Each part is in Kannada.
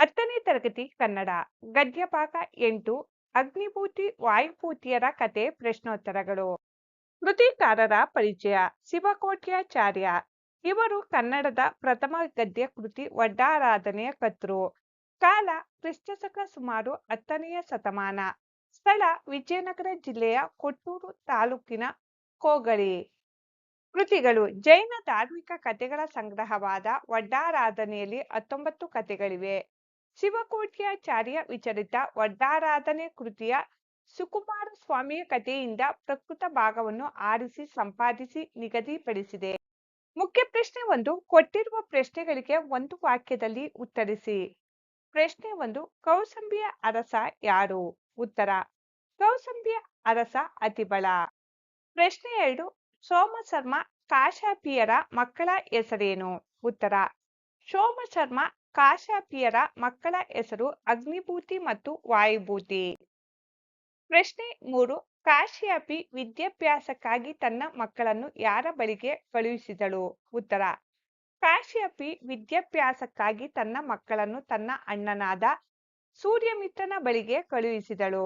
ಹತ್ತನೇ ತರಗತಿ ಕನ್ನಡ ಗದ್ಯ ಭಾಗ ಎಂಟು, ಅಗ್ನಿಭೂತಿ, ವಾಯುಭೂತಿಯರ ಕತೆ, ಪ್ರಶ್ನೋತ್ತರಗಳು. ಕೃತಿಕಾರರ ಪರಿಚಯ, ಶಿವಕೋಟ್ಯಾಚಾರ್ಯ. ಇವರು ಕನ್ನಡದ ಪ್ರಥಮ ಗದ್ಯ ಕೃತಿ ವಡ್ಡಾರಾಧನೆಯ ಕರ್ತೃ. ಕಾಲ, ಕ್ರಿಸ್ತಶಕ ಸುಮಾರು ಹತ್ತನೆಯ ಶತಮಾನ. ಸ್ಥಳ, ವಿಜಯನಗರ ಜಿಲ್ಲೆಯ ಕೊಟ್ಟೂರು ತಾಲೂಕಿನ ಕೋಗಳಿ. ಕೃತಿಗಳು ಜೈನ ಧಾರ್ಮಿಕ ಕಥೆಗಳ ಸಂಗ್ರಹವಾದ ವಡ್ಡಾರಾಧನೆಯಲ್ಲಿ ಹತ್ತೊಂಬತ್ತು ಕಥೆಗಳಿವೆ ಶಿವಕೋಟ್ಯಾಚಾರ್ಯ ವಿಚರಿತ ವಡ್ಡಾರಾಧನೆ ಕೃತಿಯ ಸುಕುಮಾರ ಸ್ವಾಮಿಯ ಕಥೆಯಿಂದ ಪ್ರಕೃತ ಭಾಗವನ್ನು ಆರಿಸಿ ಸಂಪಾದಿಸಿ ನಿಗದಿಪಡಿಸಿದೆ. ಮುಖ್ಯ ಪ್ರಶ್ನೆ ಒಂದು, ಕೊಟ್ಟಿರುವ ಪ್ರಶ್ನೆಗಳಿಗೆ ಒಂದು ವಾಕ್ಯದಲ್ಲಿ ಉತ್ತರಿಸಿ. ಪ್ರಶ್ನೆ ಒಂದು, ಕೌಸಂಬಿಯ ಅರಸ ಯಾರು? ಉತ್ತರ, ಕೌಸಂಬಿಯ ಅರಸ ಅತಿಬಲ ಪ್ರಶ್ನೆ ಎರಡು, ಸೋಮಶರ್ಮ ಕಾಶಾಪಿಯರ ಮಕ್ಕಳ ಹೆಸರೇನು? ಉತ್ತರ, ಸೋಮಶರ್ಮ ಕಾಶಾಪಿಯರ ಮಕ್ಕಳ ಹೆಸರು ಅಗ್ನಿಭೂತಿ ಮತ್ತು ವಾಯುಭೂತಿ. ಪ್ರಶ್ನೆ ಮೂರು, ಕಾಶ್ಯಪಿ ವಿದ್ಯಾಭ್ಯಾಸಕ್ಕಾಗಿ ತನ್ನ ಮಕ್ಕಳನ್ನು ಯಾರ ಬಳಿಗೆ ಕಳುಹಿಸಿದಳು? ಉತ್ತರ, ಕಾಶ್ಯಪಿ ವಿದ್ಯಾಭ್ಯಾಸಕ್ಕಾಗಿ ತನ್ನ ಮಕ್ಕಳನ್ನು ತನ್ನ ಅಣ್ಣನಾದ ಸೂರ್ಯಮಿತ್ರನ ಬಳಿಗೆ ಕಳುಹಿಸಿದಳು.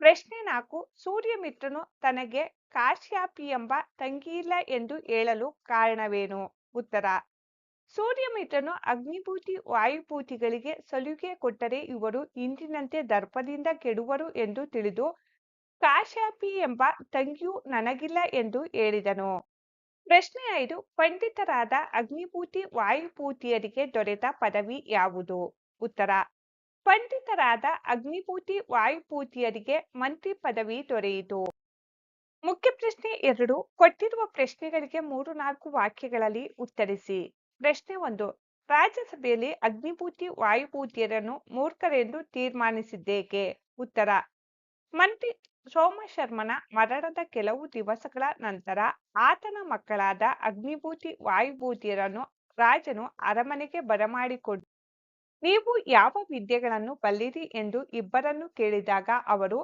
ಪ್ರಶ್ನೆ ನಾಲ್ಕು, ಸೂರ್ಯಮಿತ್ರನು ತನಗೆ ಕಾಶ್ಯಪಿ ಎಂಬ ತಂಗಿಯಿಲ್ಲ ಎಂದು ಹೇಳಲು ಕಾರಣವೇನು? ಉತ್ತರ ಸೂರ್ಯಮಿತ್ರನು ಅಗ್ನಿಭೂತಿ ವಾಯುಭೂತಿಗಳಿಗೆ ಸಲುಗೆ ಕೊಟ್ಟರೆ ಇವರು ಇಂದಿನಂತೆ ದರ್ಪದಿಂದ ಕೆಡುವರು ಎಂದು ತಿಳಿದು ಕಾಶ್ಯಾಪಿ ಎಂಬ ತಂಗಿಯು ನನಗಿಲ್ಲ ಎಂದು ಹೇಳಿದನು. ಪ್ರಶ್ನೆ ಐದು, ಪಂಡಿತರಾದ ಅಗ್ನಿಭೂತಿ ವಾಯುಭೂತಿಯರಿಗೆ ದೊರೆತ ಪದವಿ ಯಾವುದು? ಉತ್ತರ, ಪಂಡಿತರಾದ ಅಗ್ನಿಭೂತಿ ವಾಯುಭೂತಿಯರಿಗೆ ಮಂತ್ರಿ ಪದವಿ ದೊರೆಯಿತು. ಮುಖ್ಯ ಪ್ರಶ್ನೆ ಎರಡು, ಕೊಟ್ಟಿರುವ ಪ್ರಶ್ನೆಗಳಿಗೆ ಮೂರು ನಾಲ್ಕು ವಾಕ್ಯಗಳಲ್ಲಿ ಉತ್ತರಿಸಿ. ಪ್ರಶ್ನೆ ಒಂದು. ರಾಜ್ಯಸಭೆಯಲ್ಲಿ ಅಗ್ನಿಭೂತಿ ವಾಯುಭೂತಿಯರನ್ನು ಮೂರ್ಖರೆಂದು ತೀರ್ಮಾನಿಸಿದ್ದೇಕೆ? ಉತ್ತರ. ಮಂತ್ರಿ ಸೋಮಶರ್ಮನ ಮರಣದ ಕೆಲವು ದಿವಸಗಳ ನಂತರ ಆತನ ಮಕ್ಕಳಾದ ಅಗ್ನಿಭೂತಿ ವಾಯುಭೂತಿಯರನ್ನು ರಾಜನು ಅರಮನೆಗೆ ಬರಮಾಡಿಕೊಂಡು. ನೀವು ಯಾವ ವಿದ್ಯೆಗಳನ್ನು ಬಲ್ಲಿರಿ ಎಂದು ಇಬ್ಬರನ್ನು ಕೇಳಿದಾಗ ಅವರು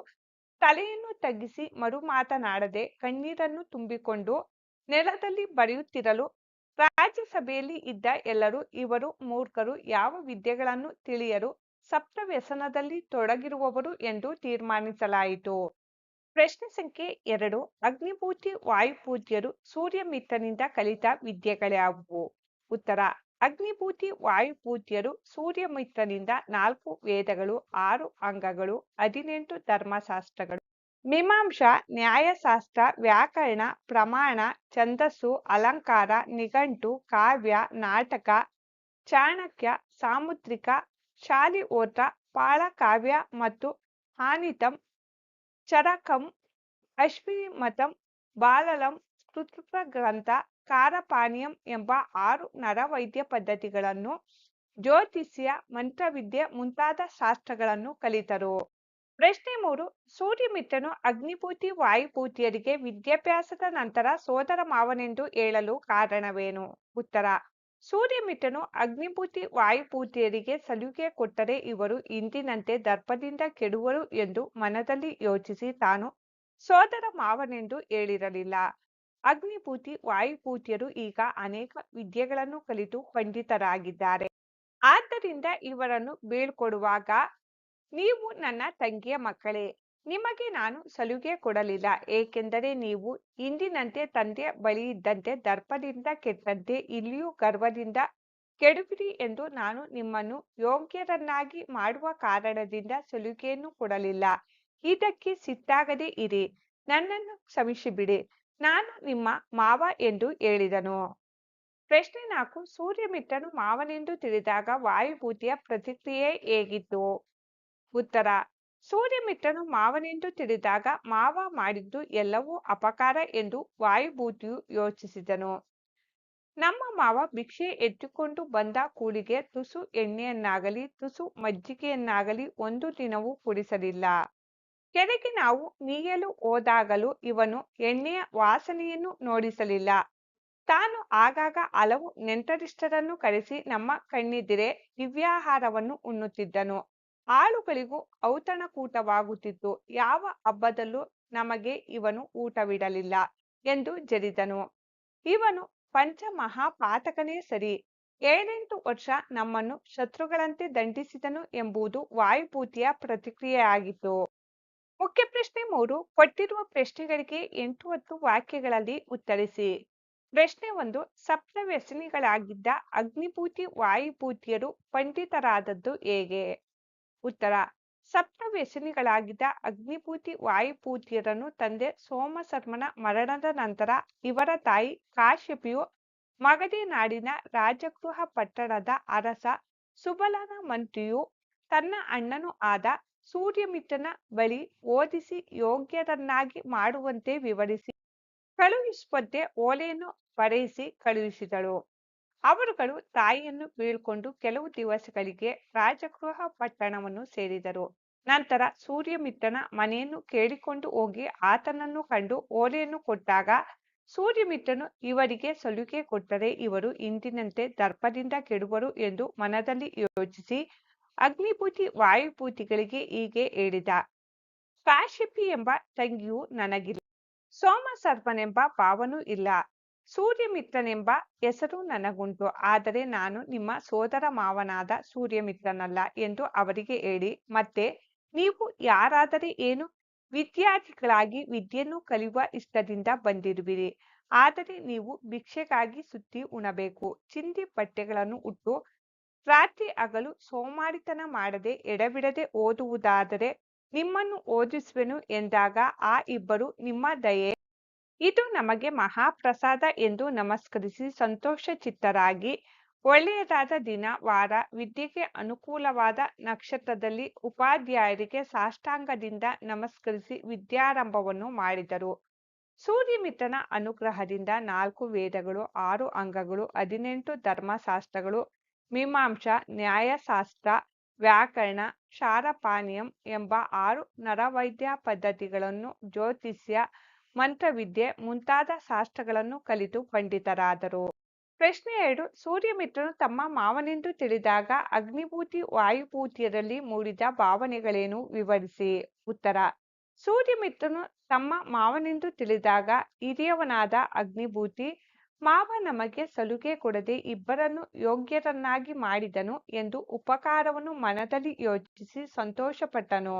ತಲೆಯನ್ನು ತಗ್ಗಿಸಿ ಮರು ಮಾತನಾಡದೆ ಕಣ್ಣೀರನ್ನು ತುಂಬಿಕೊಂಡು ನೆಲದಲ್ಲಿ ಬರೆಯುತ್ತಿರಲು ರಾಜ್ಯಸಭೆಯಲ್ಲಿ ಇದ್ದ ಎಲ್ಲರೂ, ಇವರು ಮೂರ್ಖರು, ಯಾವ ವಿದ್ಯೆಗಳನ್ನು ತಿಳಿಯರು ಸಪ್ತ ವ್ಯಸನದಲ್ಲಿ ತೊಡಗಿರುವವರು ಎಂದು ತೀರ್ಮಾನಿಸಲಾಯಿತು. ಪ್ರಶ್ನೆ ಸಂಖ್ಯೆ ಎರಡು, ಅಗ್ನಿಭೂತಿ ಸೂರ್ಯ ಸೂರ್ಯಮಿತ್ರನಿಂದ ಕಲಿತ ವಿದ್ಯೆಗಳ್ಯಾವುವು ಉತ್ತರ, ಅಗ್ನಿಭೂತಿ ಸೂರ್ಯ ಸೂರ್ಯಮಿತ್ರನಿಂದ ನಾಲ್ಕು ವೇದಗಳು, ಆರು ಅಂಗಗಳು, ಹದಿನೆಂಟು ಧರ್ಮಶಾಸ್ತ್ರಗಳು. ಮೀಮಾಂಸ, ನ್ಯಾಯಶಾಸ್ತ್ರ, ವ್ಯಾಕರಣ, ಪ್ರಮಾಣ, ಛಂದಸ್ಸು, ಅಲಂಕಾರ, ನಿಘಂಟು, ಕಾವ್ಯ, ನಾಟಕ, ಚಾಣಕ್ಯ, ಸಾಮುದ್ರಿಕ ಶಾಲಿಹೋತ್ರ ಪಾಳಕಾವ್ಯ ಮತ್ತು ಹಾನಿತಂ, ಚರಕಂ ಅಶ್ವಿಮತಂ ಬಾಲಲಂ ಗ್ರಂಥ ಕಾರಪಾನಿಯಂ ಎಂಬ ಆರು ನರವೈದ್ಯ ಪದ್ಧತಿಗಳನ್ನು ಜ್ಯೋತಿಷ್ಯ, ಮಂತ್ರವಿದ್ಯೆ ಮುಂತಾದ ಶಾಸ್ತ್ರಗಳನ್ನು ಕಲಿತರು. ಪ್ರಶ್ನೆ ಮೂರು, ಸೂರ್ಯಮಿತ್ರನು ಅಗ್ನಿಭೂತಿ ವಾಯುಪೂತಿಯರಿಗೆ ವಿದ್ಯಾಭ್ಯಾಸದ ನಂತರ ಸೋದರ ಮಾವನೆಂದು ಹೇಳಲು ಕಾರಣವೇನು? ಉತ್ತರ, ಸೂರ್ಯಮಿತ್ರನು ಅಗ್ನಿಭೂತಿ ವಾಯುಪೂತಿಯರಿಗೆ ಸಲುಗೆ ಕೊಟ್ಟರೆ ಇವರು ಇಂದಿನಂತೆ ದರ್ಪದಿಂದ ಕೆಡುವರು ಎಂದು ಮನದಲ್ಲಿ ಯೋಚಿಸಿ ತಾನು ಸೋದರ ಮಾವನೆಂದು ಹೇಳಿರಲಿಲ್ಲ. ಅಗ್ನಿಭೂತಿ ವಾಯುಪೂತಿಯರು ಈಗ ಅನೇಕ ವಿದ್ಯೆಗಳನ್ನು ಕಲಿತು ಪಂಡಿತರಾಗಿದ್ದಾರೆ. ಆದ್ದರಿಂದ ಇವರನ್ನು ಬೀಳ್ಕೊಡುವಾಗ ನೀವು ನನ್ನ ತಂಗಿಯ ಮಕ್ಕಳೇ, ನಿಮಗೆ ನಾನು ಸಲುಗೆ ಕೊಡಲಿಲ್ಲ, ಏಕೆಂದರೆ ನೀವು ಇಂದಿನಂತೆ ತಂದೆಯ ಬಳಿ ಇದ್ದಂತೆ ದರ್ಪದಿಂದ ಕೆಟ್ಟಂತೆ ಇಲ್ಲಿಯೂ ಗರ್ವದಿಂದ ಕೆಡುವಿರಿ ಎಂದು ನಾನು ನಿಮ್ಮನ್ನು ಯೋಗ್ಯರನ್ನಾಗಿ ಮಾಡುವ ಕಾರಣದಿಂದ ಸಲುಗೆಯನ್ನು ಕೊಡಲಿಲ್ಲ. ಇದಕ್ಕೆ ಸಿಟ್ಟಾಗದೇ ಇರಿ, ನನ್ನನ್ನು ಕ್ಷಮಿಸಿಬಿಡಿ, ನಾನು ನಿಮ್ಮ ಮಾವ ಎಂದು ಹೇಳಿದನು. ಪ್ರಶ್ನೆ ನಾಲ್ಕು, ಸೂರ್ಯಮಿತ್ರನು ಮಾವನೆಂದು ತಿಳಿದಾಗ ವಾಯುಭೂತಿಯ ಪ್ರತಿಕ್ರಿಯೆ ಹೇಗಿತ್ತು? ಉತ್ತರ. ಸೂರ್ಯಮಿತ್ರನು ಮಾವನೆಂದು ತಿಳಿದಾಗ ಮಾವ ಮಾಡಿದ್ದು ಎಲ್ಲವೂ ಅಪಕಾರ ಎಂದು ವಾಯುಭೂತಿಯು ಯೋಚಿಸಿದನು. ನಮ್ಮ ಮಾವ ಭಿಕ್ಷೆ ಎತ್ತಿಕೊಂಡು ಬಂದ ಕೂಳಿಗೆ ತುಸು ಎಣ್ಣೆಯನ್ನಾಗಲಿ, ತುಸು ಮಜ್ಜಿಗೆಯನ್ನಾಗಲಿ ಒಂದು ದಿನವೂ ಕುಡಿಸಲಿಲ್ಲ. ಕೆರೆಗೆ ನಾವು ನೀಯಲು ಹೋದಾಗಲೂ ಇವನು ಎಣ್ಣೆಯ ವಾಸನೆಯನ್ನು ನೋಡಿಸಲಿಲ್ಲ. ತಾನು ಆಗಾಗ ಹಲವು ನೆಂಟರಿಷ್ಟರನ್ನು ಕರೆಸಿ ನಮ್ಮ ಕಣ್ಣಿದಿರೆ ದಿವ್ಯಾಹಾರವನ್ನು ಉಣ್ಣುತ್ತಿದ್ದನು. ಆಳುಗಳಿಗೂ ಔತಣಕೂಟವಾಗುತ್ತಿತ್ತು ಯಾವ ಹಬ್ಬದಲ್ಲೂ ನಮಗೆ ಇವನು ಊಟವಿಡಲಿಲ್ಲ ಎಂದು ಜರಿದನು. ಇವನು ಪಂಚಮಹಾಪಾತಕನೇ ಸರಿ. ಏಳೆಂಟು ವರ್ಷ ನಮ್ಮನ್ನು ಶತ್ರುಗಳಂತೆ ದಂಡಿಸಿದನು ಎಂಬುದು ವಾಯುಭೂತಿಯ ಪ್ರತಿಕ್ರಿಯೆಯಾಗಿತ್ತು. ಮುಖ್ಯ ಪ್ರಶ್ನೆ ಮೂರು, ಕೊಟ್ಟಿರುವ ಪ್ರಶ್ನೆಗಳಿಗೆ ಎಂಟು ಹತ್ತು ವಾಕ್ಯಗಳಲ್ಲಿ ಉತ್ತರಿಸಿ. ಪ್ರಶ್ನೆ ಒಂದು ಸಪ್ತ ವ್ಯಸನಿಗಳಾಗಿದ್ದ ಅಗ್ನಿಭೂತಿ ವಾಯುಭೂತಿಯರು ಪಂಡಿತರಾದದ್ದು ಹೇಗೆ? ಉತ್ತರ ಸಪ್ತ ವ್ಯಸನಿಗಳಾಗಿದ್ದ ಅಗ್ನಿಭೂತಿ ವಾಯುಪೂತಿಯರನ್ನು ತಂದೆ ಸೋಮಸರ್ಮನ ಮರಣದ ನಂತರ ಇವರ ತಾಯಿ ಕಾಶ್ಯಪಿಯು ಮಗಧಿ ನಾಡಿನ ರಾಜಗೃಹ ಪಟ್ಟಣದ ಅರಸ ಸುಬಲನ ಮಂತ್ರಿಯು ತನ್ನ ಅಣ್ಣನೂ ಆದ ಸೂರ್ಯಮಿತ್ರನ ಬಳಿ ಓದಿಸಿ ಯೋಗ್ಯರನ್ನಾಗಿ ಮಾಡುವಂತೆ ವಿವರಿಸಿ ಕಳುಹಿಸುವಂತೆ ಓಲೆಯನ್ನು ಬರೆಯಿಸಿ ಕಳುಹಿಸಿದಳು. ಅವರುಗಳು ತಾಯಿಯನ್ನು ಬೀಳ್ಕೊಂಡು ಕೆಲವು ದಿವಸಗಳಿಗೆ ರಾಜಗೃಹ ಪಟ್ಟಣವನ್ನು ಸೇರಿದರು. ನಂತರ ಸೂರ್ಯಮಿತ್ರನ ಮನೆಯನ್ನು ಕೇಳಿಕೊಂಡು ಹೋಗಿ ಆತನನ್ನು ಕಂಡು ಓಲೆಯನ್ನು ಕೊಟ್ಟಾಗ, ಸೂರ್ಯಮಿತ್ರನು ಇವರಿಗೆ ಸಲುಗೆ ಕೊಟ್ಟರೆ ಇವರು ಇಂದಿನಂತೆ ದರ್ಪದಿಂದ ಕೆಡುವರು ಎಂದು ಮನದಲ್ಲಿ ಯೋಚಿಸಿ ಅಗ್ನಿಭೂತಿ ವಾಯುಭೂತಿಗಳಿಗೆ ಹೀಗೆ ಹೇಳಿದ, ಕಾಶಿಪಿ ಎಂಬ ತಂಗಿಯು ನನಗಿಲ್ಲ. ಸೋಮಸರ್ಪನೆಂಬ ಭಾವನೂ ಇಲ್ಲ. ಸೂರ್ಯಮಿತ್ರನೆಂಬ ಹೆಸರು ನನಗುಂಟು. ಆದರೆ ನಾನು ನಿಮ್ಮ ಸೋದರ ಮಾವನಾದ ಸೂರ್ಯಮಿತ್ರನಲ್ಲ ಎಂದು ಅವರಿಗೆ ಹೇಳಿ, ಮತ್ತೆ ನೀವು ಯಾರಾದರೆ ಏನು? ವಿದ್ಯಾರ್ಥಿಗಳಾಗಿ ವಿದ್ಯೆಯನ್ನು ಕಲಿಯುವ ಇಷ್ಟದಿಂದ ಬಂದಿರುವಿರಿ. ಆದರೆ ನೀವು ಭಿಕ್ಷೆಗಾಗಿ ಸುತ್ತಿ ಉಣಬೇಕು. ಚಿಂದಿ ಬಟ್ಟೆಗಳನ್ನು ಉಟ್ಟು ರಾತ್ರಿ ಹಗಲು ಸೋಮಾರಿತನ ಮಾಡದೆ ಎಡಬಿಡದೆ ಓದುವುದಾದರೆ ನಿಮ್ಮನ್ನು ಓದಿಸುವೆನು ಎಂದಾಗ ಆ ಇಬ್ಬರು ನಿಮ್ಮ ದಯೆ ಇದು ನಮಗೆ ಮಹಾಪ್ರಸಾದ ಎಂದು ನಮಸ್ಕರಿಸಿ ಸಂತೋಷ ಚಿತ್ತರಾಗಿ ಒಳ್ಳೆಯದಾದ ದಿನ, ವಾರ, ವಿದ್ಯೆಗೆ ಅನುಕೂಲವಾದ ನಕ್ಷತ್ರದಲ್ಲಿ ಉಪಾಧ್ಯಾಯರಿಗೆ ಸಾಷ್ಟಾಂಗದಿಂದ ನಮಸ್ಕರಿಸಿ ವಿದ್ಯಾರಂಭವನ್ನು ಮಾಡಿದರು. ಸೂರ್ಯಮಿತ್ರನ ಅನುಗ್ರಹದಿಂದ ನಾಲ್ಕು ವೇದಗಳು, ಆರು ಅಂಗಗಳು, ಹದಿನೆಂಟು ಧರ್ಮಶಾಸ್ತ್ರಗಳು, ಮೀಮಾಂಸ, ನ್ಯಾಯಶಾಸ್ತ್ರ, ವ್ಯಾಕರಣ ಶಾರಪಾನೀಯಂ ಎಂಬ ಆರು ನರವೈದ್ಯ ಪದ್ಧತಿಗಳನ್ನು ಜ್ಯೋತಿಷ್ಯ ಮಂತ್ರವಿದ್ಯೆ ಮುಂತಾದ ಶಾಸ್ತ್ರಗಳನ್ನು ಕಲಿತು ಪಂಡಿತರಾದರು. ಪ್ರಶ್ನೆ ಎರಡು ಸೂರ್ಯಮಿತ್ರನು ತಮ್ಮ ಮಾವನೆಂದು ತಿಳಿದಾಗ ಅಗ್ನಿಭೂತಿ ವಾಯುಭೂತಿಯರಲ್ಲಿ ಮೂಡಿದ ಭಾವನೆಗಳೇನು? ವಿವರಿಸಿ. ಉತ್ತರ ಸೂರ್ಯಮಿತ್ರನು ತಮ್ಮ ಮಾವನೆಂದು ತಿಳಿದಾಗ ಹಿರಿಯವನಾದ ಅಗ್ನಿಭೂತಿ, ಮಾವ ನಮಗೆ ಸಲುಗೆ ಕೊಡದೆ ಇಬ್ಬರನ್ನು ಯೋಗ್ಯರನ್ನಾಗಿ ಮಾಡಿದನು ಎಂದು ಉಪಕಾರವನ್ನು ಮನದಲ್ಲಿ ಯೋಚಿಸಿ ಸಂತೋಷಪಟ್ಟನು.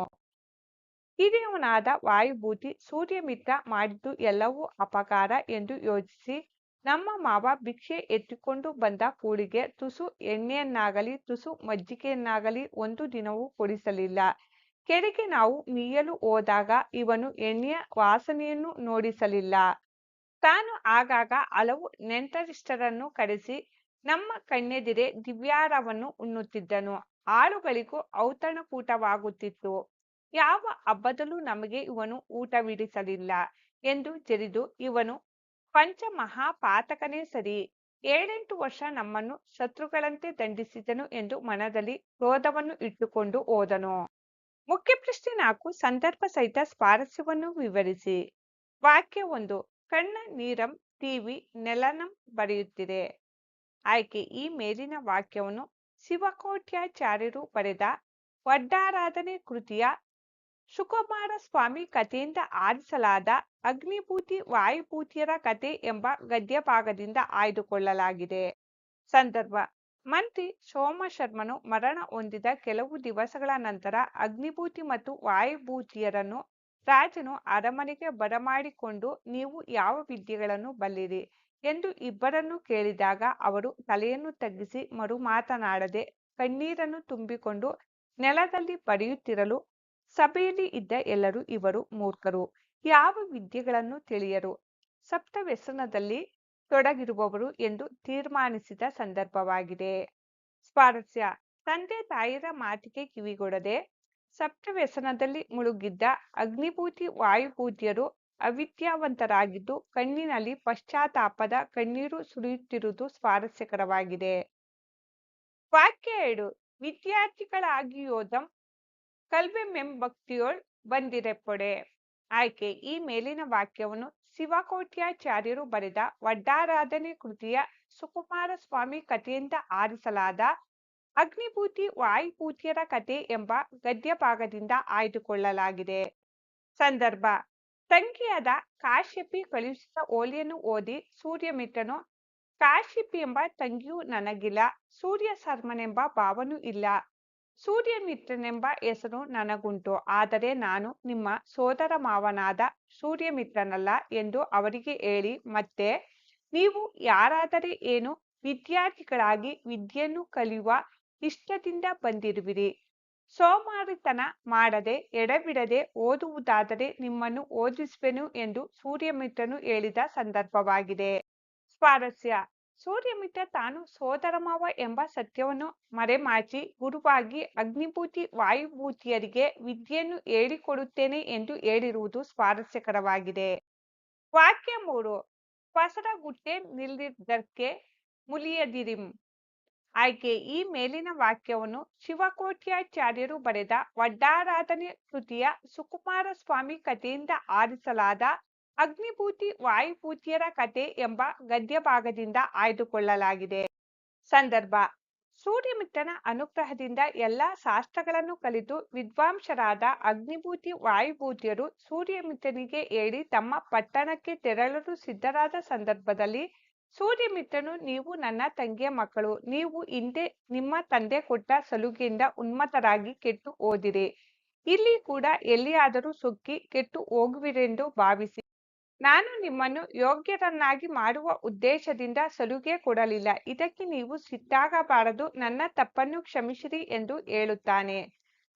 ಹಿರಿಯವನಾದ ವಾಯುಭೂತಿ ಸೂರ್ಯಮಿತ್ರ ಮಾಡಿದ್ದು ಎಲ್ಲವೂ ಅಪಕಾರ ಎಂದು ಯೋಚಿಸಿ ನಮ್ಮ ಮಾವ ಭಿಕ್ಷೆ ಎತ್ತಿಕೊಂಡು ಬಂದ ಕೂಳಿಗೆ ತುಸು ಎಣ್ಣೆಯನ್ನಾಗಲಿ, ತುಸು ಮಜ್ಜಿಗೆಯನ್ನಾಗಲಿ ಒಂದು ದಿನವೂ ಕೊಡಿಸಲಿಲ್ಲ. ಕೆರೆಗೆ ನಾವು ಮೀಯಲು ಹೋದಾಗ ಇವನು ಎಣ್ಣೆಯ ವಾಸನೆಯನ್ನು ನೋಡಿಸಲಿಲ್ಲ. ತಾನು ಆಗಾಗ ಹಲವು ನೆಂಟರಿಷ್ಟರನ್ನು ಕರೆಸಿ ನಮ್ಮ ಕಣ್ಣೆದಿರೆ ದಿವ್ಯಾರವನ್ನು ಉಣ್ಣುತ್ತಿದ್ದನು. ಆಳುಗಳಿಗೂ ಔತಣಕೂಟವಾಗುತ್ತಿತ್ತು. ಯಾವ ಹಬ್ಬದಲ್ಲೂ ನಮಗೆ ಇವನು ಊಟವಿಡಿಸಲಿಲ್ಲ ಎಂದು ಜರಿದು ಇವನು ಪಂಚಮಹಾಪಾತಕನೇ ಸರಿ, ಏಳೆಂಟು ವರ್ಷ ನಮ್ಮನ್ನು ಶತ್ರುಗಳಂತೆ ದಂಡಿಸಿದನು ಎಂದು ಮನದಲ್ಲಿ ಕ್ರೋಧವನ್ನು ಇಟ್ಟುಕೊಂಡು ಹೋದನು. ಮುಖ್ಯ ಪ್ರಶ್ನೆ ನಾಲ್ಕು, ಸಂದರ್ಭ ಸಹಿತ ಸ್ವಾರಸ್ಯವನ್ನು ವಿವರಿಸಿ. ವಾಕ್ಯ ಒಂದು, ಕಣ್ಣ ನೀರಂ ಟಿವಿ ನೆಲನಂ ಬರೆಯುತ್ತಿದೆ. ಆಯ್ಕೆ, ಈ ಮೇಲಿನ ವಾಕ್ಯವನ್ನು ಶಿವಕೋಟ್ಯಾಚಾರ್ಯರು ಬರೆದ ವಡ್ಡಾರಾಧನೆ ಕೃತಿಯ ಸುಕುಮಾರ ಸ್ವಾಮಿ ಕಥೆಯಿಂದ ಆರಿಸಲಾದ ಅಗ್ನಿಭೂತಿ ವಾಯುಭೂತಿಯರ ಕಥೆ ಎಂಬ ಗದ್ಯ ಭಾಗದಿಂದ ಆಯ್ದುಕೊಳ್ಳಲಾಗಿದೆ. ಸಂದರ್ಭ, ಮಂತ್ರಿ ಸೋಮಶರ್ಮನು ಮರಣ ಹೊಂದಿದ ಕೆಲವು ದಿವಸಗಳ ನಂತರ ಅಗ್ನಿಭೂತಿ ಮತ್ತು ವಾಯುಭೂತಿಯರನ್ನು ರಾಜನು ಅರಮನೆಗೆ ಬರಮಾಡಿಕೊಂಡು, ನೀವು ಯಾವ ವಿದ್ಯೆಗಳನ್ನು ಬಲ್ಲಿರಿ ಎಂದು ಇಬ್ಬರನ್ನು ಕೇಳಿದಾಗ ಅವರು ತಲೆಯನ್ನು ತಗ್ಗಿಸಿ ಮರು ಮಾತನಾಡದೆ ಕಣ್ಣೀರನ್ನು ತುಂಬಿಕೊಂಡು ನೆಲದಲ್ಲಿ ಬರೆಯುತ್ತಿರಲು ಸಭೆಯಲ್ಲಿ ಇದ್ದ ಎಲ್ಲರೂ ಇವರು ಮೂರ್ಖರು. ಯಾವ ವಿದ್ಯೆಗಳನ್ನು ತಿಳಿಯರು? ಸಪ್ತ ವ್ಯಸನದಲ್ಲಿ ತೊಡಗಿರುವವರು ಎಂದು ತೀರ್ಮಾನಿಸಿದ ಸಂದರ್ಭವಾಗಿದೆ. ಸ್ವಾರಸ್ಯ. ತಂದೆ ತಾಯಿರ ಮಾತಿಗೆ ಕಿವಿಗೊಡದೆ ಸಪ್ತ ವ್ಯಸನದಲ್ಲಿ ಮುಳುಗಿದ್ದ ಅಗ್ನಿಭೂತಿ ವಾಯುಭೂತಿಯರು ಅವಿದ್ಯಾವಂತರಾಗಿದ್ದು, ಕಣ್ಣಿನಲ್ಲಿ ಪಶ್ಚಾತ್ತಾಪದ ಕಣ್ಣೀರು ಸುರಿಯುತ್ತಿರುವುದು ಸ್ವಾರಸ್ಯಕರವಾಗಿದೆ. ವಾಕ್ಯ ಎರಡು. ವಿದ್ಯಾರ್ಥಿಗಳಾಗಿಯೋದಂ ಕಲ್ವೆಮೆಂಬಕ್ತಿಯೊಳ್ ಬಂದಿರೆಪ್ಪೊಡೆ ಆಯ್ಕೆ, ಈ ಮೇಲಿನ ವಾಕ್ಯವನ್ನು ಶಿವಕೋಟ್ಯಾಚಾರ್ಯರು ಬರೆದ ವಡ್ಡಾರಾಧನೆ ಕೃತಿಯ ಸುಕುಮಾರ ಸ್ವಾಮಿ ಕಥೆಯಿಂದ ಆರಿಸಲಾದ ಅಗ್ನಿಭೂತಿ ವಾಯುಭೂತಿಯರ ಕಥೆ ಎಂಬ ಗದ್ಯ ಭಾಗದಿಂದ ಆಯ್ದುಕೊಳ್ಳಲಾಗಿದೆ. ಸಂದರ್ಭ, ತಂಗಿಯಾದ ಕಾಶ್ಯಪಿ ಕಳುಹಿಸಿದ ಓಲೆಯನ್ನು ಓದಿ ಸೂರ್ಯಮಿತ್ರನು, ಕಾಶ್ಯಪಿ ಎಂಬ ತಂಗಿಯು ನನಗಿಲ್ಲ ಸೂರ್ಯ ಸರ್ಮನೆಂಬ ಭಾವನೂ ಇಲ್ಲ ಸೂರ್ಯ ಮಿತ್ರನೆಂಬ ಹೆಸರು ನನಗುಂಟು, ಆದರೆ ನಾನು ನಿಮ್ಮ ಸೋದರ ಮಾವನಾದ ಸೂರ್ಯಮಿತ್ರನಲ್ಲ ಎಂದು ಅವರಿಗೆ ಹೇಳಿ, ಮತ್ತೆ ನೀವು ಯಾರಾದರೆ ಏನು ವಿದ್ಯಾರ್ಥಿಗಳಾಗಿ ವಿದ್ಯೆಯನ್ನು ಕಲಿಯುವ ಇಷ್ಟದಿಂದ ಬಂದಿರುವಿರಿ. ಸೋಮಾರಿತನ ಮಾಡದೆ ಎಡೆಬಿಡದೆ ಓದುವುದಾದರೆ ನಿಮ್ಮನ್ನು ಓದಿಸುವೆನು ಎಂದು ಸೂರ್ಯಮಿತ್ರನು ಹೇಳಿದ ಸಂದರ್ಭವಾಗಿದೆ. ಸ್ವಾರಸ್ಯ. ಸೂರ್ಯಮಿತ್ರ ತಾನು ಸೋದರಮಾವ ಎಂಬ ಸತ್ಯವನ್ನು ಮರೆಮಾಚಿ, ಗುರುವಾಗಿ ಅಗ್ನಿಭೂತಿ ವಾಯುಭೂತಿಯರಿಗೆ ವಿದ್ಯೆಯನ್ನು ಹೇಳಿಕೊಡುತ್ತೇನೆ ಎಂದು ಹೇಳಿರುವುದು ಸ್ವಾರಸ್ಯಕರವಾಗಿದೆ. ವಾಕ್ಯ ಮೂರು ಪಸರಗುಟ್ಟೆ ನಿಲ್ಲಿದ್ದಕ್ಕೆ ಮುಲಿಯದಿರಿಂ. ಆಯ್ಕೆ, ಈ ಮೇಲಿನ ವಾಕ್ಯವನ್ನು ಶಿವಕೋಟ್ಯಾಚಾರ್ಯರು ಬರೆದ ವಡ್ಡಾರಾಧನೆ ಕೃತಿಯ ಸುಕುಮಾರ ಸ್ವಾಮಿ ಕಥೆಯಿಂದ ಆರಿಸಲಾದ ಅಗ್ನಿಭೂತಿ ವಾಯುಭೂತಿಯರ ಕತೆ ಎಂಬ ಗದ್ಯ ಭಾಗದಿಂದ ಆಯ್ದುಕೊಳ್ಳಲಾಗಿದೆ. ಸಂದರ್ಭ, ಸೂರ್ಯಮಿತ್ರನ ಅನುಗ್ರಹದಿಂದ ಎಲ್ಲಾ ಶಾಸ್ತ್ರಗಳನ್ನು ಕಲಿತು ವಿದ್ವಾಂಸರಾದ ಅಗ್ನಿಭೂತಿ ವಾಯುಭೂತಿಯರು ಸೂರ್ಯಮಿತ್ರನಿಗೆ ಹೇಳಿ ತಮ್ಮ ಪಟ್ಟಣಕ್ಕೆ ತೆರಳಲು ಸಿದ್ಧರಾದ ಸಂದರ್ಭದಲ್ಲಿ, ಸೂರ್ಯಮಿತ್ರನು, ನೀವು ನನ್ನ ತಂಗಿಯ ಮಕ್ಕಳು, ನೀವು ಹಿಂದೆ ನಿಮ್ಮ ತಂದೆ ಕೊಟ್ಟ ಸಲುಗೆಯಿಂದ ಉನ್ಮತ್ತರಾಗಿ ಕೆಟ್ಟು ಓದಿರಿ ಇಲ್ಲಿ ಕೂಡ ಎಲ್ಲಿಯಾದರೂ ಸೊಕ್ಕಿ ಕೆಟ್ಟು ಹೋಗುವಿರೆಂದು ಭಾವಿಸಿ ನಾನು ನಿಮ್ಮನ್ನು ಯೋಗ್ಯರನ್ನಾಗಿ ಮಾಡುವ ಉದ್ದೇಶದಿಂದ ಸಲುಗೆ ಕೊಡಲಿಲ್ಲ. ಇದಕ್ಕೆ ನೀವು ಸಿಟ್ಟಾಗಬಾರದು. ನನ್ನ ತಪ್ಪನ್ನು ಕ್ಷಮಿಸಿರಿ ಎಂದು ಹೇಳುತ್ತಾನೆ.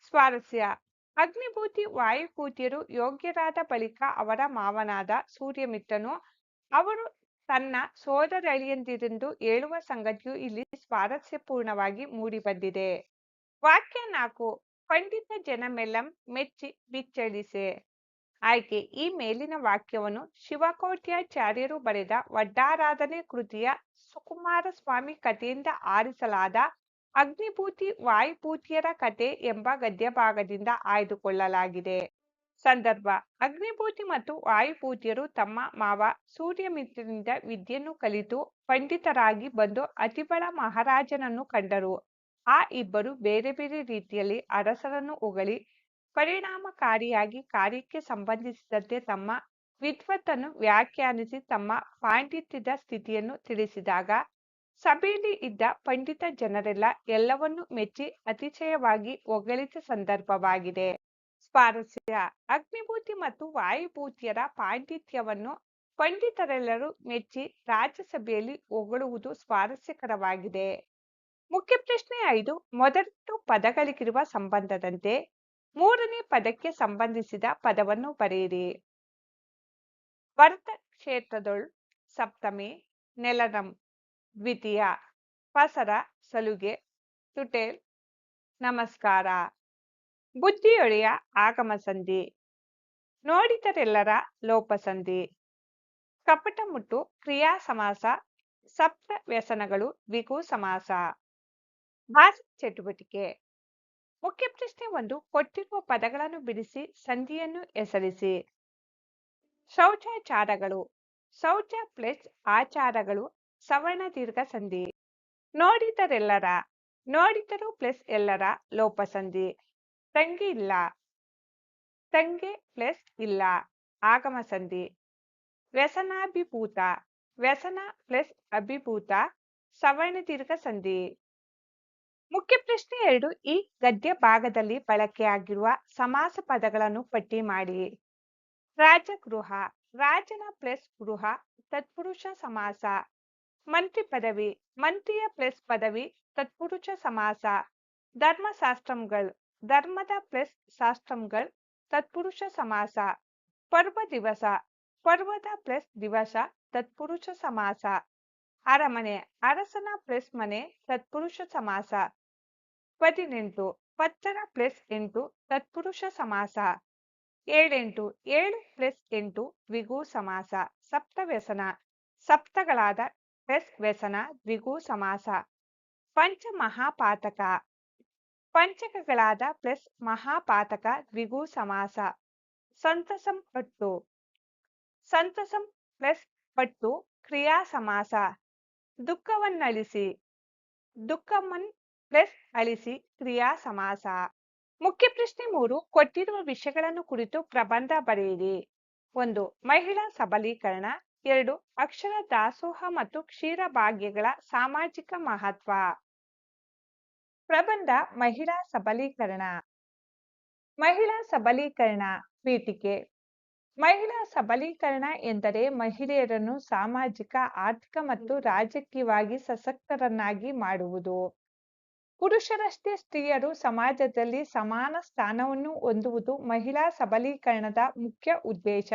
ಸ್ವಾರಸ್ಯ. ಅಗ್ನಿಭೂತಿ ವಾಯುಭೂತಿಯರು ಯೋಗ್ಯರಾದ ಬಳಿಕ ಅವರ ಮಾವನಾದ ಸೂರ್ಯಮಿತ್ರನು, ಅವರು ತನ್ನ ಸೋದರಳಿಯಂದಿರೆಂದು ಹೇಳುವ ಸಂಗತಿಯು ಇಲ್ಲಿ ಸ್ವಾರಸ್ಯಪೂರ್ಣವಾಗಿ ಮೂಡಿಬಂದಿದೆ. ವಾಕ್ಯ ನಾಲ್ಕು. ಪಂಡಿತ ಜನಮೆಲ್ಲಂ ಮೆಚ್ಚಿ ಬಿಚ್ಚಳಿಸೆ ಆಯ್ಕೆ ಈ ಮೇಲಿನ ವಾಕ್ಯವನ್ನು ಶಿವಕೋಟ್ಯಾಚಾರ್ಯರು ಬರೆದ ವಡ್ಡಾರಾಧನೆ ಕೃತಿಯ ಸುಕುಮಾರ ಸ್ವಾಮಿ ಕಥೆಯಿಂದ ಆರಿಸಲಾದ ಅಗ್ನಿಭೂತಿ ವಾಯುಭೂತಿಯರ ಕತೆ ಎಂಬ ಗದ್ಯಭಾಗದಿಂದ ಆಯ್ದುಕೊಳ್ಳಲಾಗಿದೆ. ಸಂದರ್ಭ, ಅಗ್ನಿಭೂತಿ ಮತ್ತು ವಾಯುಭೂತಿಯರು ತಮ್ಮ ಮಾವ ಸೂರ್ಯಮಿತ್ರನಿಂದ ವಿದ್ಯೆಯನ್ನು ಕಲಿತು ಪಂಡಿತರಾಗಿ ಬಂದು ಅತಿಬಳ ಮಹಾರಾಜನನ್ನು ಕಂಡರು. ಆ ಇಬ್ಬರು ಬೇರೆ ಬೇರೆ ರೀತಿಯಲ್ಲಿ ಅರಸರನ್ನು ಹೊಗಳಿ ಪರಿಣಾಮಕಾರಿಯಾಗಿ ಕಾರ್ಯಕ್ಕೆ ಸಂಬಂಧಿಸಿದಂತೆ ತಮ್ಮ ವಿದ್ವತ್ತನ್ನು ವ್ಯಾಖ್ಯಾನಿಸಿ ತಮ್ಮ ಪಾಂಡಿತ್ಯದ ಸ್ಥಿತಿಯನ್ನು ತಿಳಿಸಿದಾಗ, ಸಭೆಯಲ್ಲಿ ಇದ್ದ ಪಂಡಿತ ಜನರೆಲ್ಲ ಎಲ್ಲವನ್ನೂ ಮೆಚ್ಚಿ ಅತಿಶಯವಾಗಿ ಒಗಳಿತ ಸಂದರ್ಭವಾಗಿದೆ. ಸ್ವಾರಸ್ಯ, ಅಗ್ನಿಭೂತಿ ಮತ್ತು ವಾಯುಭೂತಿಯರ ಪಾಂಡಿತ್ಯವನ್ನು ಪಂಡಿತರೆಲ್ಲರೂ ಮೆಚ್ಚಿ ರಾಜ್ಯಸಭೆಯಲ್ಲಿ ಹೊಗಳುವುದು ಸ್ವಾರಸ್ಯಕರವಾಗಿದೆ. ಮುಖ್ಯ ಪ್ರಶ್ನೆ ಐದು, ಮೊದಲು ಪದಗಳಿಗಿರುವ ಸಂಬಂಧದಂತೆ ಮೂರನೇ ಪದಕ್ಕೆ ಸಂಬಂಧಿಸಿದ ಪದವನ್ನು ಬರೆಯಿರಿ. ವರ್ತ ಕ್ಷೇತ್ರದೊಳ್ ಸಪ್ತಮಿ, ನೆಲನಂ, ದ್ವಿತೀಯ, ಪಸರ, ಸಲುಗೆ ತುಟೇಲ್ ನಮಸ್ಕಾರ. ಬುದ್ಧಿಯೊಳೆಯ ಆಗಮ ಸಂಧಿ. ನೋಡಿದರೆಲ್ಲರ ಲೋಪಸಂಧಿ ಕಪಟ ಮುಟ್ಟು, ಕ್ರಿಯಾ ಸಮಾಸ, ಸಪ್ತ ವ್ಯಸನಗಳು ದ್ವಿಗು ಸಮಾಸ. ಭಾಷಾ ಚಟುವಟಿಕೆ. ಮುಖ್ಯ ಪ್ರಶ್ನೆ ಒಂದು, ಕೊಟ್ಟಿರುವ ಪದಗಳನ್ನು ಬಿಡಿಸಿ, ಸಂಧಿಯನ್ನು ಹೆಸರಿಸಿ. ಶೌಚಾಚಾರಗಳು. ಶೌಚ ಪ್ಲಸ್ ಆಚಾರಗಳು, ಸವರ್ಣ ದೀರ್ಘ ಸಂಧಿ. ನೋಡಿದರೆಲ್ಲರ, ನೋಡಿದರು ಪ್ಲಸ್ ಎಲ್ಲರ ಲೋಪ ಸಂಧಿ. ತಂಗಿ ಇಲ್ಲ. ತಂಗೆ ಪ್ಲಸ್ ಇಲ್ಲ, ಆಗಮ ಸಂಧಿ. ವ್ಯಸನಾಭಿಭೂತ. ವ್ಯಸನ ಪ್ಲಸ್ ಅಭಿಭೂತ, ಸವರ್ಣ ದೀರ್ಘ ಸಂಧಿ. ಮುಖ್ಯ ಪ್ರಶ್ನೆ ಎರಡು, ಈ ಗದ್ಯ ಭಾಗದಲ್ಲಿ ಬಳಕೆಯಾಗಿರುವ ಸಮಾಸ ಪದಗಳನ್ನು ಪಟ್ಟಿ ಮಾಡಿ. ರಾಜಗೃಹ, ರಾಜನ ಪ್ಲಸ್ ಗೃಹ, ತತ್ಪುರುಷ ಸಮಾಸ. ಮಂತ್ರಿ ಪದವಿ, ಮಂತ್ರಿಯ ಪ್ಲಸ್ ಪದವಿ, ತತ್ಪುರುಷ ಸಮಾಸ. ಧರ್ಮಶಾಸ್ತ್ರಂಗಳ್ ಧರ್ಮದ ಪ್ಲಸ್ ಶಾಸ್ತ್ರಂಗಳ್ ತತ್ಪುರುಷ ಸಮಾಸ. ಪರ್ವ ದಿವಸ, ಪರ್ವದ ಪ್ಲಸ್ ದಿವಸ, ತತ್ಪುರುಷ ಸಮಾಸ. ಅರಮನೆ, ಅರಸನ ಪ್ಲಸ್ ಮನೆ, ತತ್ಪುರುಷ ಸಮಾಸ. ಹದಿನೆಂಟು ಪತ್ತರ ಪ್ಲಸ್ ಎಂಟು, ತತ್ಪುರುಷ ಸಮಾಸ. ಏಳೆಂಟು, ಏಳು ಪ್ಲಸ್ ಎಂಟು, ದ್ವಿಗು ಸಮಾಸ. ಸಪ್ತ ವ್ಯಸನ, ಸಪ್ತಗಳಾದ ಪ್ಲಸ್ ವ್ಯಸನ, ದ್ವಿಗು ಸಮಾಸ. ಪಂಚ ಮಹಾಪಾತಕ. ಪಂಚಕಗಳಾದ ಪ್ಲಸ್ ಮಹಾಪಾತಕ, ದ್ವಿಗು ಸಮಾಸ. ಸಂತಸಂ ಪಟ್ಟು. ಸಂತಸಂ ಪ್ಲಸ್ ಪಟ್ಟು ಕ್ರಿಯಾ ಸಮಾಸ. ದುಃಖವನ್ನಳಿಸಿ. ದುಃಖಮನ್ ಪ್ಲಸ್ ಅಳಿಸಿ ಕ್ರಿಯಾ ಸಮಾಸ. ಮುಖ್ಯ ಪ್ರಶ್ನೆ ಮೂರು, ಕೊಟ್ಟಿರುವ ವಿಷಯಗಳನ್ನು ಕುರಿತು ಪ್ರಬಂಧ ಬರೆಯಿರಿ. ಒಂದು, ಮಹಿಳಾ ಸಬಲೀಕರಣ. ಎರಡು, ಅಕ್ಷರ ದಾಸೋಹ ಮತ್ತು ಕ್ಷೀರ ಭಾಗ್ಯಗಳ ಸಾಮಾಜಿಕ ಮಹತ್ವ. ಪ್ರಬಂಧ, ಮಹಿಳಾ ಸಬಲೀಕರಣ. ಮಹಿಳಾ ಸಬಲೀಕರಣ ಪೀಠಿಕೆ. ಮಹಿಳಾ ಸಬಲೀಕರಣ ಎಂದರೆ ಮಹಿಳೆಯರನ್ನು ಸಾಮಾಜಿಕ, ಆರ್ಥಿಕ ಮತ್ತು ರಾಜಕೀಯವಾಗಿ ಸಶಕ್ತರನ್ನಾಗಿ ಮಾಡುವುದು. ಪುರುಷರಷ್ಟೇ ಸ್ತ್ರೀಯರು ಸಮಾಜದಲ್ಲಿ ಸಮಾನ ಸ್ಥಾನವನ್ನು ಹೊಂದುವುದು ಮಹಿಳಾ ಸಬಲೀಕರಣದ ಮುಖ್ಯ ಉದ್ದೇಶ.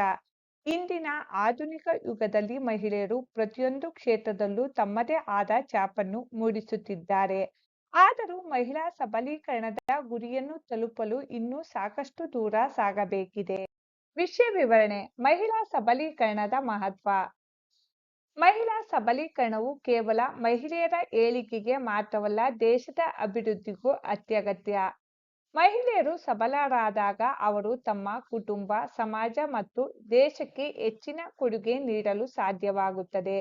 ಇಂದಿನ ಆಧುನಿಕ ಯುಗದಲ್ಲಿ ಮಹಿಳೆಯರು ಪ್ರತಿಯೊಂದು ಕ್ಷೇತ್ರದಲ್ಲೂ ತಮ್ಮದೇ ಆದ ಛಾಪನ್ನು ಮೂಡಿಸುತ್ತಿದ್ದಾರೆ. ಆದರೂ ಮಹಿಳಾ ಸಬಲೀಕರಣದ ಗುರಿಯನ್ನು ತಲುಪಲು ಇನ್ನೂ ಸಾಕಷ್ಟು ದೂರ ಸಾಗಬೇಕಿದೆ. ವಿಷಯ ವಿವರಣೆ, ಮಹಿಳಾ ಸಬಲೀಕರಣದ ಮಹತ್ವ. ಮಹಿಳಾ ಸಬಲೀಕರಣವು ಕೇವಲ ಮಹಿಳೆಯರ ಏಳಿಗೆಗೆ ಮಾತ್ರವಲ್ಲ ದೇಶದ ಅಭಿವೃದ್ಧಿಗೂ ಅತ್ಯಗತ್ಯ. ಮಹಿಳೆಯರು ಸಬಲರಾದಾಗ ಅವರು ತಮ್ಮ ಕುಟುಂಬ, ಸಮಾಜ ಮತ್ತು ದೇಶಕ್ಕೆ ಹೆಚ್ಚಿನ ಕೊಡುಗೆ ನೀಡಲು ಸಾಧ್ಯವಾಗುತ್ತದೆ.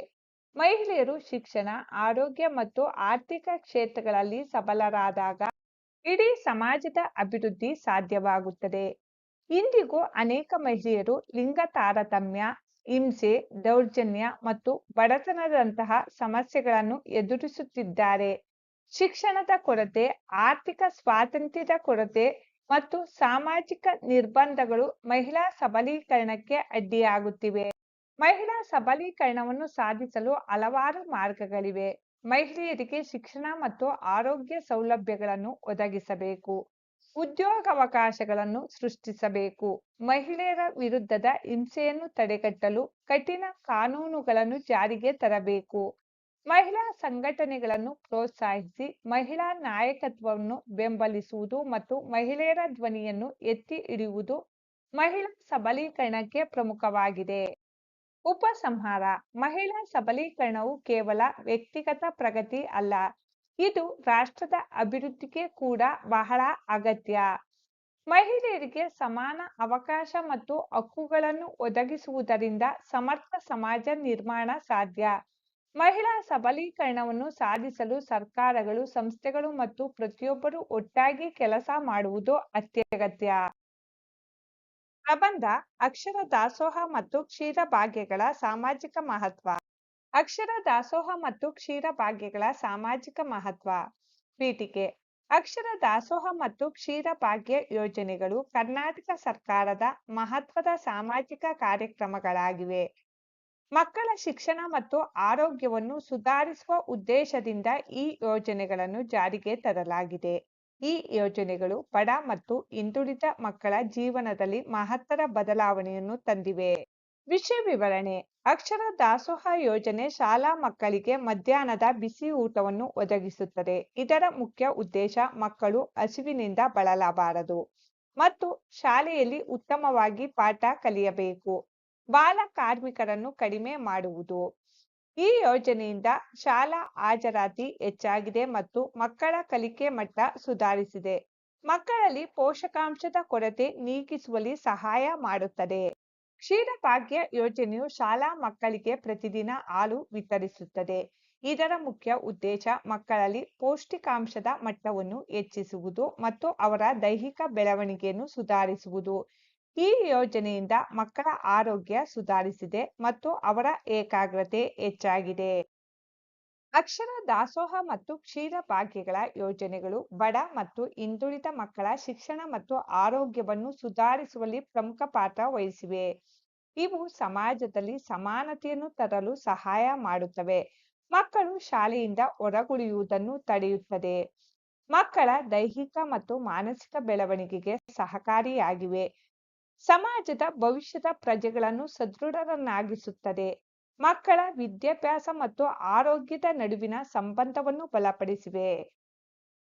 ಮಹಿಳೆಯರು ಶಿಕ್ಷಣ, ಆರೋಗ್ಯ ಮತ್ತು ಆರ್ಥಿಕ ಕ್ಷೇತ್ರಗಳಲ್ಲಿ ಸಬಲರಾದಾಗ ಇಡೀ ಸಮಾಜದ ಅಭಿವೃದ್ಧಿ ಸಾಧ್ಯವಾಗುತ್ತದೆ. ಇಂದಿಗೂ ಅನೇಕ ಮಹಿಳೆಯರು ಲಿಂಗ ತಾರತಮ್ಯ ಹಿಂಸೆ, ದೌರ್ಜನ್ಯ ಮತ್ತು ಬಡತನದಂತಹ ಸಮಸ್ಯೆಗಳನ್ನು ಎದುರಿಸುತ್ತಿದ್ದಾರೆ. ಶಿಕ್ಷಣದ ಕೊರತೆ, ಆರ್ಥಿಕ ಸ್ವಾತಂತ್ರ್ಯದ ಕೊರತೆ ಮತ್ತು ಸಾಮಾಜಿಕ ನಿರ್ಬಂಧಗಳು ಮಹಿಳಾ ಸಬಲೀಕರಣಕ್ಕೆ ಅಡ್ಡಿಯಾಗುತ್ತಿವೆ. ಮಹಿಳಾ ಸಬಲೀಕರಣವನ್ನು ಸಾಧಿಸಲು ಹಲವಾರು ಮಾರ್ಗಗಳಿವೆ. ಮಹಿಳೆಯರಿಗೆ ಶಿಕ್ಷಣ ಮತ್ತು ಆರೋಗ್ಯ ಸೌಲಭ್ಯಗಳನ್ನು ಒದಗಿಸಬೇಕು. ಉದ್ಯೋಗಾವಕಾಶಗಳನ್ನು ಸೃಷ್ಟಿಸಬೇಕು. ಮಹಿಳೆಯರ ವಿರುದ್ಧದ ಹಿಂಸೆಯನ್ನು ತಡೆಗಟ್ಟಲು ಕಠಿಣ ಕಾನೂನುಗಳನ್ನು ಜಾರಿಗೆ ತರಬೇಕು. ಮಹಿಳಾ ಸಂಘಟನೆಗಳನ್ನು ಪ್ರೋತ್ಸಾಹಿಸಿ ಮಹಿಳಾ ನಾಯಕತ್ವವನ್ನು ಬೆಂಬಲಿಸುವುದು ಮತ್ತು ಮಹಿಳೆಯರ ಧ್ವನಿಯನ್ನು ಎತ್ತಿ ಹಿಡಿಯುವುದು ಮಹಿಳಾ ಸಬಲೀಕರಣಕ್ಕೆ ಪ್ರಮುಖವಾಗಿದೆ. ಉಪಸಂಹಾರ. ಮಹಿಳಾ ಸಬಲೀಕರಣವು ಕೇವಲ ವ್ಯಕ್ತಿಗತ ಪ್ರಗತಿ ಅಲ್ಲ ಇದು ರಾಷ್ಟ್ರದ ಅಭಿವೃದ್ಧಿಗೆ ಕೂಡ ಬಹಳ ಅಗತ್ಯ. ಮಹಿಳೆಯರಿಗೆ ಸಮಾನ ಅವಕಾಶ ಮತ್ತು ಹಕ್ಕುಗಳನ್ನು ಒದಗಿಸುವುದರಿಂದ ಸಮರ್ಥ ಸಮಾಜ ನಿರ್ಮಾಣ ಸಾಧ್ಯ. ಮಹಿಳಾ ಸಬಲೀಕರಣವನ್ನು ಸಾಧಿಸಲು ಸರ್ಕಾರಗಳು, ಸಂಸ್ಥೆಗಳು ಮತ್ತು ಪ್ರತಿಯೊಬ್ಬರು ಒಟ್ಟಾಗಿ ಕೆಲಸ ಮಾಡುವುದು ಅತ್ಯಗತ್ಯ. ಪ್ರಬಂಧ, ಅಕ್ಷರ ದಾಸೋಹ ಮತ್ತು ಕ್ಷೀರಭಾಗ್ಯಗಳ ಸಾಮಾಜಿಕ ಮಹತ್ವ. ಅಕ್ಷರ ದಾಸೋಹ ಮತ್ತು ಕ್ಷೀರ ಭಾಗ್ಯಗಳ ಸಾಮಾಜಿಕ ಮಹತ್ವ. ಪೀಠಿಕೆ. ಅಕ್ಷರ ದಾಸೋಹ ಮತ್ತು ಕ್ಷೀರ ಭಾಗ್ಯ ಯೋಜನೆಗಳು ಕರ್ನಾಟಕ ಸರ್ಕಾರದ ಮಹತ್ವದ ಸಾಮಾಜಿಕ ಕಾರ್ಯಕ್ರಮಗಳಾಗಿವೆ. ಮಕ್ಕಳ ಶಿಕ್ಷಣ ಮತ್ತು ಆರೋಗ್ಯವನ್ನು ಸುಧಾರಿಸುವ ಉದ್ದೇಶದಿಂದ ಈ ಯೋಜನೆಗಳನ್ನು ಜಾರಿಗೆ ತರಲಾಗಿದೆ. ಈ ಯೋಜನೆಗಳು ಬಡ ಮತ್ತು ಹಿಂದುಳಿದ ಮಕ್ಕಳ ಜೀವನದಲ್ಲಿ ಮಹತ್ತರ ಬದಲಾವಣೆಯನ್ನು ತಂದಿವೆ. ವಿಷಯ ವಿವರಣೆ. ಅಕ್ಷರ ದಾಸೋಹ ಯೋಜನೆ ಶಾಲಾ ಮಕ್ಕಳಿಗೆ ಮಧ್ಯಾಹ್ನದ ಬಿಸಿ ಊಟವನ್ನು ಒದಗಿಸುತ್ತದೆ. ಇದರ ಮುಖ್ಯ ಉದ್ದೇಶ ಮಕ್ಕಳು ಹಸಿವಿನಿಂದ ಬಳಲಬಾರದು. ಮತ್ತು ಶಾಲೆಯಲ್ಲಿ ಉತ್ತಮವಾಗಿ ಪಾಠ ಕಲಿಯಬೇಕು. ಬಾಲ ಕಾರ್ಮಿಕರನ್ನು ಕಡಿಮೆ ಮಾಡುವುದು. ಈ ಯೋಜನೆಯಿಂದ ಶಾಲಾ ಹಾಜರಾತಿ ಹೆಚ್ಚಾಗಿದೆ ಮತ್ತು ಮಕ್ಕಳ ಕಲಿಕೆ ಮಟ್ಟ ಸುಧಾರಿಸಿದೆ. ಮಕ್ಕಳಲ್ಲಿ ಪೋಷಕಾಂಶದ ಕೊರತೆ ನೀಗಿಸುವಲ್ಲಿ ಸಹಾಯ ಮಾಡುತ್ತದೆ. ಕ್ಷೀರಭಾಗ್ಯ ಯೋಜನೆಯು ಶಾಲಾ ಮಕ್ಕಳಿಗೆ ಪ್ರತಿದಿನ ಹಾಲು ವಿತರಿಸುತ್ತದೆ. ಇದರ ಮುಖ್ಯ ಉದ್ದೇಶ ಮಕ್ಕಳಲ್ಲಿ ಪೌಷ್ಟಿಕಾಂಶದ ಮಟ್ಟವನ್ನು ಹೆಚ್ಚಿಸುವುದು ಮತ್ತು ಅವರ ದೈಹಿಕ ಬೆಳವಣಿಗೆಯನ್ನು ಸುಧಾರಿಸುವುದು. ಈ ಯೋಜನೆಯಿಂದ ಮಕ್ಕಳ ಆರೋಗ್ಯ ಸುಧಾರಿಸಿದೆ ಮತ್ತು ಅವರ ಏಕಾಗ್ರತೆ ಹೆಚ್ಚಾಗಿದೆ. ಅಕ್ಷರ ದಾಸೋಹ ಮತ್ತು ಕ್ಷೀರ ಭಾಗ್ಯಗಳ ಯೋಜನೆಗಳು ಬಡ ಮತ್ತು ಹಿಂದುಳಿದ ಮಕ್ಕಳ ಶಿಕ್ಷಣ ಮತ್ತು ಆರೋಗ್ಯವನ್ನು ಸುಧಾರಿಸುವಲ್ಲಿ ಪ್ರಮುಖ ಪಾತ್ರ ವಹಿಸಿವೆ. ಇವು ಸಮಾಜದಲ್ಲಿ ಸಮಾನತೆಯನ್ನು ತರಲು ಸಹಾಯ ಮಾಡುತ್ತವೆ. ಮಕ್ಕಳು ಶಾಲೆಯಿಂದ ಹೊರಗುಳಿಯುವುದನ್ನು ತಡೆಯುತ್ತದೆ. ಮಕ್ಕಳ ದೈಹಿಕ ಮತ್ತು ಮಾನಸಿಕ ಬೆಳವಣಿಗೆಗೆ ಸಹಕಾರಿಯಾಗಿವೆ. ಸಮಾಜದ ಭವಿಷ್ಯದ ಪ್ರಜೆಗಳನ್ನು ಸದೃಢರನ್ನಾಗಿಸುತ್ತದೆ. ಮಕ್ಕಳ ವಿದ್ಯಾಭ್ಯಾಸ ಮತ್ತು ಆರೋಗ್ಯದ ನಡುವಿನ ಸಂಬಂಧವನ್ನು ಬಲಪಡಿಸಿವೆ.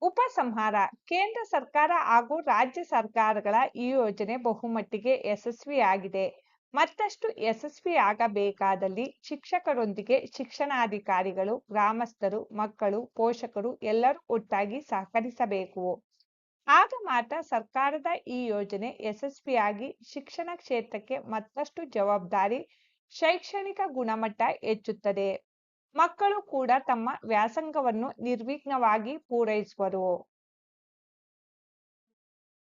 ಉಪಸಂಹಾರ ಕೇಂದ್ರ ಸರ್ಕಾರ ಹಾಗೂ ರಾಜ್ಯ ಸರ್ಕಾರಗಳ ಈ ಯೋಜನೆ ಬಹುಮಟ್ಟಿಗೆ ಯಶಸ್ವಿಯಾಗಿದೆ. ಮತ್ತಷ್ಟು ಯಶಸ್ವಿಯಾಗಬೇಕಾದಲ್ಲಿ ಶಿಕ್ಷಕರೊಂದಿಗೆ ಶಿಕ್ಷಣಾಧಿಕಾರಿಗಳು, ಗ್ರಾಮಸ್ಥರು, ಮಕ್ಕಳು, ಪೋಷಕರು ಎಲ್ಲರೂ ಒಟ್ಟಾಗಿ ಸಹಕರಿಸಬೇಕು. ಆಗ ಮಾತ್ರ ಸರ್ಕಾರದ ಈ ಯೋಜನೆ ಯಶಸ್ವಿಯಾಗಿ ಶಿಕ್ಷಣ ಕ್ಷೇತ್ರಕ್ಕೆ ಮತ್ತಷ್ಟು ಜವಾಬ್ದಾರಿ ಶೈಕ್ಷಣಿಕ ಗುಣಮಟ್ಟ ಹೆಚ್ಚುತ್ತದೆ. ಮಕ್ಕಳು ಕೂಡ ತಮ್ಮ ವ್ಯಾಸಂಗವನ್ನು ನಿರ್ವಿಘ್ನವಾಗಿ ಪೂರೈಸುವರು.